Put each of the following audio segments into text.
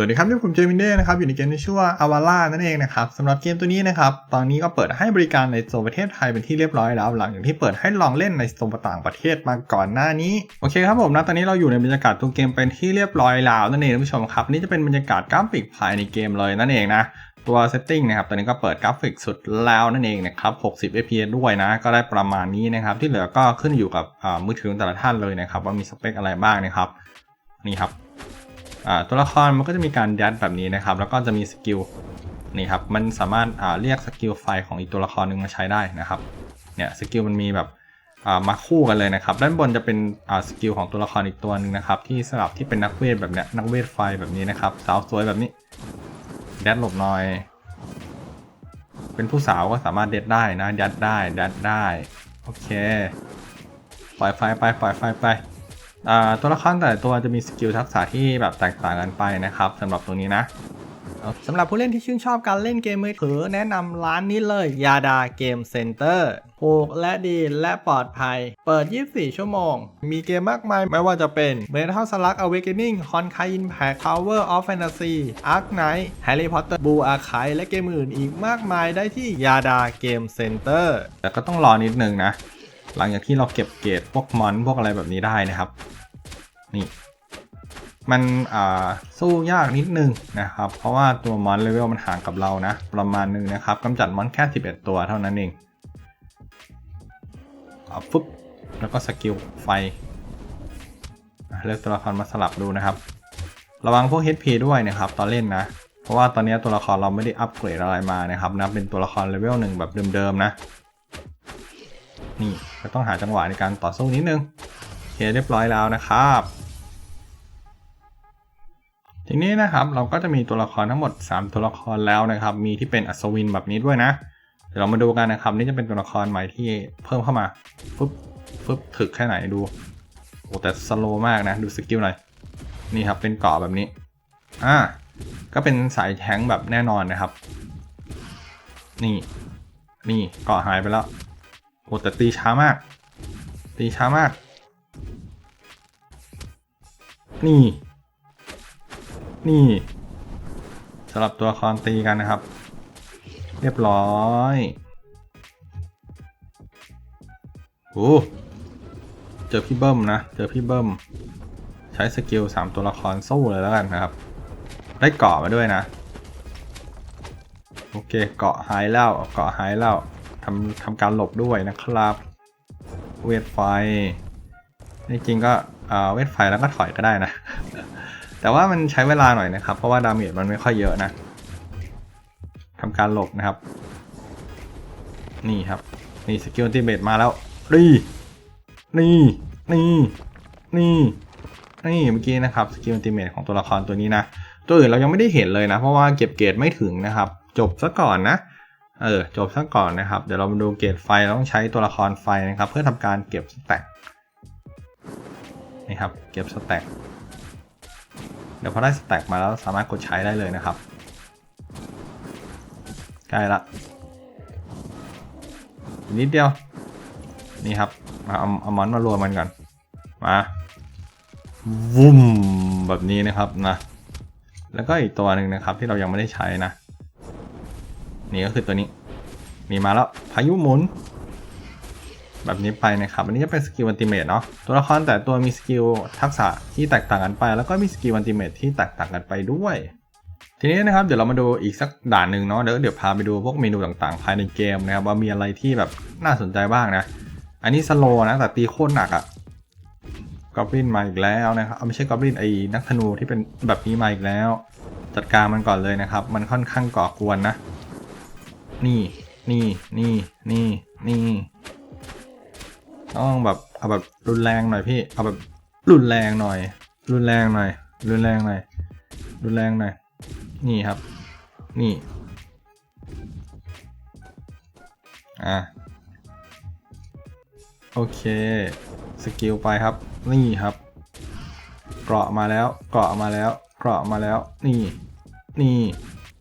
วัสดีครับที่ผมเจมินเด้นะครับอยู่ในเกมที่ชื่อว่าอาวาล่านั่นเองนะครับสำหรับเกมตัวนี้นะครับตอนนี้ก็เปิดให้บริการในโซนประเทศไทยเป็นที่เรียบร้อยแล้ว หลังจากที่เปิดให้ลองเล่นในโซนต่างประเทศมาก่อนหน้านี้โอเคครับผมนะตอนนี้เราอยู่ในบรรยากาศตัวเกมเป็นที่เรียบร้อยแล้วนั่นเองท่านผู้ชมครับนี่จะเป็นบรรยากาศกราฟิกภายในเกมเลยนั่นเองนะตัวเซตติ้งนะครับตอนนี้ก็เปิดกราฟิกสุดแล้วนั่นเองนะครับ60 fps ด้วยนะ ก็ได้ประมาณนี้นะครับที่เหลือก็ขึ้นอยู่กับมือถือของแต่ละท่านเลยนะครับว่ามีสเปคอะไรบ้างนะครับนี่ครับ ตัวละครมันก็จะมีการยัดแบบนี้นะครับ แล้วก็จะมีสกิลนี่ครับมันสามารถเรียกสกิลไฟของอีกตัวละครหนึ่งมาใช้ได้นะครับเนี่ยสกิลมันมีแบบมาคู่กันเลยนะครับ ด้านบนจะเป็นสกิลของตัวละครอีกตัวหนึ่งนะครับ ที่สลับที่เป็นนักเวทแบบเนี้ยนักเวทไฟแบบนี้นะครับ สาวสวยแบบนี้แดดหลบหน่อย เป็นผู้สาวก็สามารถเด็ดได้นะยัดได้ยัดได้โอเคปล่อยไฟไปปล่อยไฟไป ตัวละครแต่ละตัวจะมีสกิลทักษะที่แบบแตกต่างกันไปนะครับสำหรับตัวนี้นะสำหรับผู้เล่นที่ชื่นชอบการเล่นเกมมือถือแนะนำร้านนี้เลยยาดาเกมเซ็นเตอร์ถูกและดีและปลอดภัย เปิด 24 ชั่วโมง มีเกมมากมายไม่ว่าจะเป็น Metal Slug Awakening Honkai Impact Tower of Fantasy Ark Knight Harry Potter Blue Archive และเกมอื่นอีกมากมายได้ที่ยาดาเกมเซ็นเตอร์แต่ก็ต้องรอนิดนึงนะ หลังจากที่เราเก็บเกรดพวกมอนพวกอะไรแบบนี้ได้นะครับ นี่ มันสู้ยากนิดนึงนะครับ เพราะว่าตัวมอนเลเวลมันห่างกับเรานะ ประมาณนึงนะครับกำจัดมอนแค่ 11 ตัวเท่านั้นเองเอาฟึบแล้วก็สกิลไฟเลือกตัวละครมาสลับดูนะครับ ระวังพวก HP ด้วยนะครับ ตอนเล่นนะ เพราะว่าตอนนี้ตัวละครเราไม่ได้อัปเกรดอะไรมานะครับนะเป็นตัวละครเลเวลหนึ่งแบบเดิมๆนะ นี่ก็ต้องหาจังหวะในการต่อสู้นิดนึงโอเคเรียบร้อยแล้วนะครับ ทีนี้นะครับเราก็จะมีตัวละครทั้งหมด 3 ตัวละครแล้วนะครับ มีที่เป็นอัศวินแบบนี้ด้วยนะ เดี๋ยวเรามาดูกันนะครับ นี่จะเป็นตัวละครใหม่ที่เพิ่มเข้ามาฟึบฟึบถึกแค่ไหนดูโอ้แต่สโลมากนะ ดูสกิลหน่อยนี่ครับเป็นเกาะแบบนี้อ่าก็เป็นสายแทงแบบแน่นอนนะครับ นี่ นี่เกาะหายไปแล้วโอ้แต่ตีช้ามาก ตีช้ามาก นี่ นี่สำหรับตัวละครตีกันนะครับ เรียบร้อยโอ้เจอพี่เบิ้มนะ เจอพี่เบิ้มใช้สกิล3ตัวละครสู้เลยแล้วกันนะครับ ได้เกาะมาด้วยนะ โอเคเกาะหายแล้วเกาะหายแล้วทำทำการหลบด้วยนะครับ เวทไฟจริงๆก็เวทไฟแล้วก็ถอยก็ได้นะ แต่ว่ามันใช้เวลาหน่อยนะครับ เพราะว่าดาเมจมันไม่ค่อยเยอะนะทำการหลบนะครับ นี่ครับนี่สกิลติเบตมาแล้วนี่นี่นี่นี่นี่เมื่อกี้นะครับสกิลติเมตของตัวละครตัวนี้นะ ตัวอื่นเรายังไม่ได้เห็นเลยนะ เพราะว่าเก็บเกรดไม่ถึงนะครับ จบซะก่อนนะเออจบซะก่อนนะครับ เดี๋ยวเรามาดูเกรดไฟเราต้องใช้ตัวละครไฟนะครับ เพื่อทำการเก็บสแต็กนี่ครับเก็บสแต็ก เดี๋ยวพอได้สแต็กมาแล้วสามารถกดใช้ได้เลยนะครับ ใกล้ละนิดเดียว นี่ครับ มาเอาเอามอนมารวมมันก่อน มาวุ้มแบบนี้นะครับนะ แล้วก็อีกตัวหนึ่งนะครับ ที่เรายังไม่ได้ใช้นะ นี่ก็คือตัวนี้ มีมาแล้วพายุหมุน แบบนี้ไปนะครับ อันนี้จะเป็นสกิลอันติเมตเนาะ ตัวละครแต่ตัวมีสกิลทักษะที่แตกต่างกันไป แล้วก็มีสกิลอันติเมตที่แตกต่างกันไปด้วย ทีนี้นะครับเดี๋ยวเรามาดูอีกสักด่านหนึ่งเนาะ เดี๋ยวเดี๋ยวพาไปดูพวกเมนูต่างๆ ภายในเกมนะครับว่ามีอะไรที่แบบน่าสนใจบ้างนะ อันนี้สโลนะแต่ตีโคตรหนักอะ่ะกอบลินมาอีกแล้วนะครับไม่ใช่กอบลินไอ้นักธนูที่เป็นแบบนี้มาอีกแล้ว จัดการมันก่อนเลยนะครับ มันค่อนข้างก่อกวนนะ นี่นี่นี่นี่ เอาแบบรุนแรงหน่อยพี่ เอาแบบรุนแรงหน่อย รุนแรงหน่อย รุนแรงหน่อย รุนแรงหน่อย นี่ครับ นี่ อะ โอเค สกิลไปครับ นี่ครับ เกราะมาแล้ว เกราะมาแล้ว เกราะมาแล้ว นี่ นี่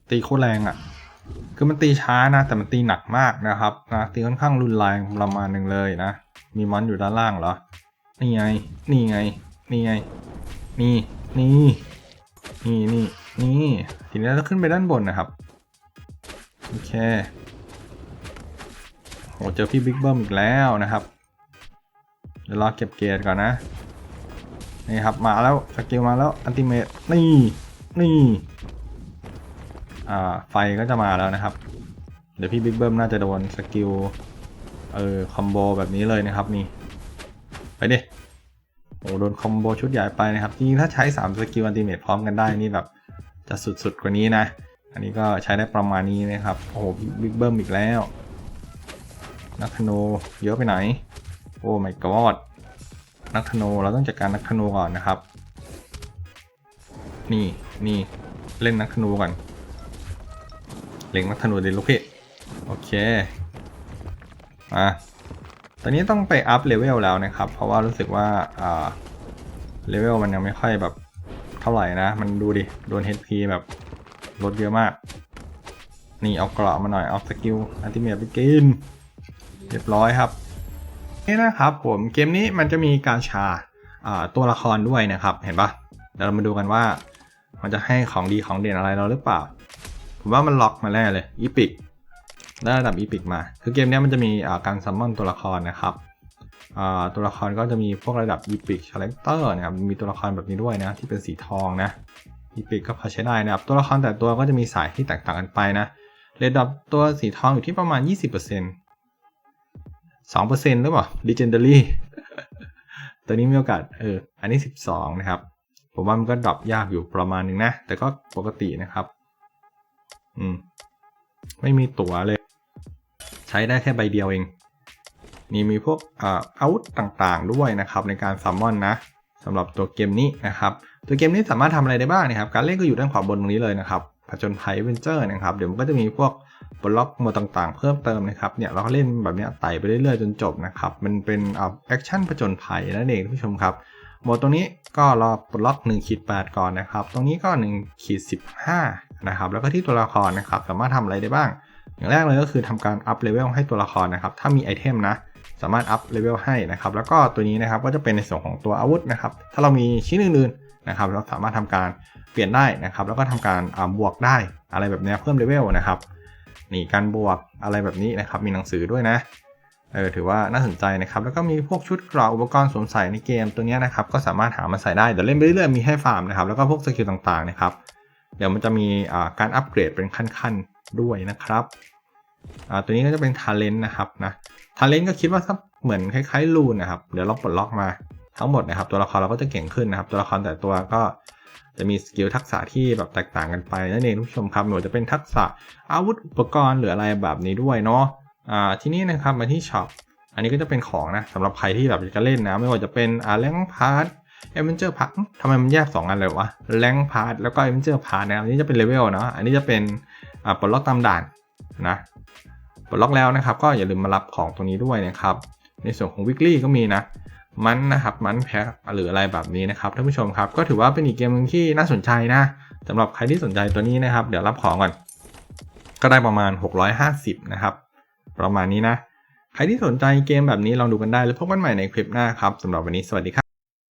ตีโคตรแรงอะ่ะคือมันตีช้านะ แต่มันตีหนักมากนะครับนะตีค่อนข้างรุนแรงประมาณหนึ่งเลยนะ มีมอนอยู่ด้านล่างเหรอ นี่ไง นี่ไง นี่ไง นี่ นี่ นี่ นี่ นี่ ทีนี้เราขึ้นไปด้านบนนะครับ โอเคโอ้เจอพี่บิ๊กเบิ้มอีกแล้วนะครับ เดี๋ยวรอเก็บเกียร์ก่อนนะ นี่ครับ มาแล้ว สกิลมาแล้ว อันติเมตนี่ นี่ อ่า ไฟก็จะมาแล้วนะครับ เดี๋ยวพี่บิ๊กเบิ้มน่าจะโดนสกิล เออคอมโบแบบนี้เลยนะครับนี่ไปดิโอ้โดนคอมโบชุดใหญ่ไปนะครับจริงๆถ้าใช้ 3 สกิลอันติเมตพร้อมกันได้นี่แบบจะสุดๆกว่านี้นะ อันนี้ก็ใช้ได้ประมาณนี้นะครับ โอ้โหบิ๊กเบิ้มอีกแล้ว นักธนูเยอะไปไหน โอ้ my god นักธนูเราต้องจัดการนักธนูก่อนนะครับ นี่นี่เล่นนักธนูก่อนเล็งนักธนูดิลูกพี่โอเค มาตอนนี้ต้องไปอัพเลเวลแล้วนะครับ เพราะว่ารู้สึกว่าอ่าเลเวลมันยังไม่ค่อยแบบเท่าไหร่นะ มันดูดิ โดน HP แบบลดเยอะมาก นี่เอาเกราะมาหน่อย เอาสกิลอัติเมตไปกิน เรียบร้อยครับ นี่นะครับผมเกมนี้มันจะมีการชาอ่าตัวละครด้วยนะครับ เห็นปะเดี๋ยวเรามาดูกันว่า มันจะให้ของดีของเด่นอะไรเราหรือเปล่า ผมว่ามันล็อกมาแน่เลยอีพิก ได้ระดับอีพิกมา คือเกมนี้มันจะมีการซัมมอนตัวละครนะครับตัวละครก็จะมีพวกระดับอีพิกคาแรคเตอร์นะครับ มีตัวละครแบบนี้ด้วยนะที่เป็นสีทองนะอีพิกก็พอใช้ได้นะครับ ตัวละครแต่ตัวก็จะมีสายที่แตกต่างกันไปนะ ระดับตัวสีทองอยู่ที่ประมาณ 20%สองเปอร์เซ็นต์หรือเปล่า legendary ตัวนี้มีโอกาสเออ อันนี้สิบสองนะครับ ผมว่ามันก็ดรอปยากอยู่ประมาณหนึงนะ แต่ก็ปกตินะครับ อืม ไม่มีตั๋วเลย ใช้ได้แค่ใบเดียวเอง นี่มีพวกอาวุธต่างๆ ด้วยนะครับในการซัมมอนนะสำหรับตัวเกมนี้นะครับ ตัวเกมนี้สามารถทำอะไรได้บ้างนะครับ การเล่นก็อยู่ด้านขวาบนตรงนี้เลยนะครับผจญภัยเวนเจอร์นะครับ เดี๋ยวมันก็จะมีพวกบล็อกโมดต่างๆ เพิ่มเติมนะครับ เนี่ยเราก็เล่นแบบนี้ไต่ไปเรื่อยๆจนจบนะครับ มันเป็นแอคชั่นผจญภัยนั่นเองท่านผู้ชมครับโหมดตรงนี้ก็รอบล็อก1ขีด8ก่อนนะครับ ตรงนี้ก็1ขีด15นะครับ แล้วก็ที่ตัวละครนะครับ สามารถทำอะไรได้บ้าง อย่างแรกเลยก็คือทำการอัพเลเวลให้ตัวละครนะครับ ถ้ามีไอเทมนะ สามารถอัพเลเวลให้นะครับ แล้วก็ตัวนี้นะครับก็จะเป็นในส่วนของตัวอาวุธนะครับ ถ้าเรามีชิ้นอื่นๆนะครับ เราสามารถทำการเปลี่ยนได้นะครับ แล้วก็ทำการบวกได้อะไรแบบนี้เพิ่มเลเวลนะครับ นี่การบวกอะไรแบบนี้นะครับ มีหนังสือด้วยนะเออถือว่าน่าสนใจนะครับ แล้วก็มีพวกชุดเกราะอุปกรณ์สวมใส่ในเกมตัวนี้นะครับ ก็สามารถหามาใส่ได้เดี๋ยวเล่นไปเรื่อยๆมีให้ฟาร์มนะครับ แล้วก็พวกสกิลต่างๆนะครับ เดี๋ยวมันจะมีการอัปเกรดเป็นขั้นๆ ด้วยนะครับอ่าตัวนี้ก็จะเป็นทาเลนต์นะครับนะทาเลนต์ก็คิดว่าเหมือนคล้ายๆลูนนะครับ เดี๋ยวเราปลดล็อกมาทั้งหมดนะครับ ตัวละครเราก็จะเก่งขึ้นนะครับ ตัวละครแต่ตัวก็จะมีสกิลทักษะที่แบบแตกต่างกันไปนั่นเองทุกผู้ชมครับไม่ว่าจะเป็นทักษะอาวุธอุปกรณ์หรืออะไรแบบนี้ด้วยเนาะอ่าทีนี้นะครับมาที่ช็อปอันนี้ก็จะเป็นของนะสำหรับใครที่แบบจะเล่นนะ ไม่ว่าจะเป็นอ่าแรงพาร์ทเอเวนเจอร์พาร์ททำไมมันแยก2อันเลยวะแรงพาร์ทแล้วก็เอเวนเจอร์พาร์ทนะครับอันนี้จะเป็นเลเวลเนาะอันนี้จะเป็น ปลดล็อกตามด่านนะปลดล็อกแล้วนะครับ ก็อย่าลืมมารับของตรงนี้ด้วยนะครับ ในส่วนของ weekly ก็มีนะมันนะครับมันแพ็คหรืออะไรแบบนี้นะครับท่านผู้ชมครับก็ถือว่าเป็นอีกเกมหนึงที่น่าสนใจนะสำหรับใครที่สนใจตัวนี้นะครับ เดี๋ยวรับของก่อน ก็ได้ประมาณ 650 นะครับ ประมาณนี้นะ ใครที่สนใจเกมแบบนี้ลองดูกันได้แล้วพบกันใหม่ในคลิปหน้าครับสำหรับวันนี้สวัสดีครับ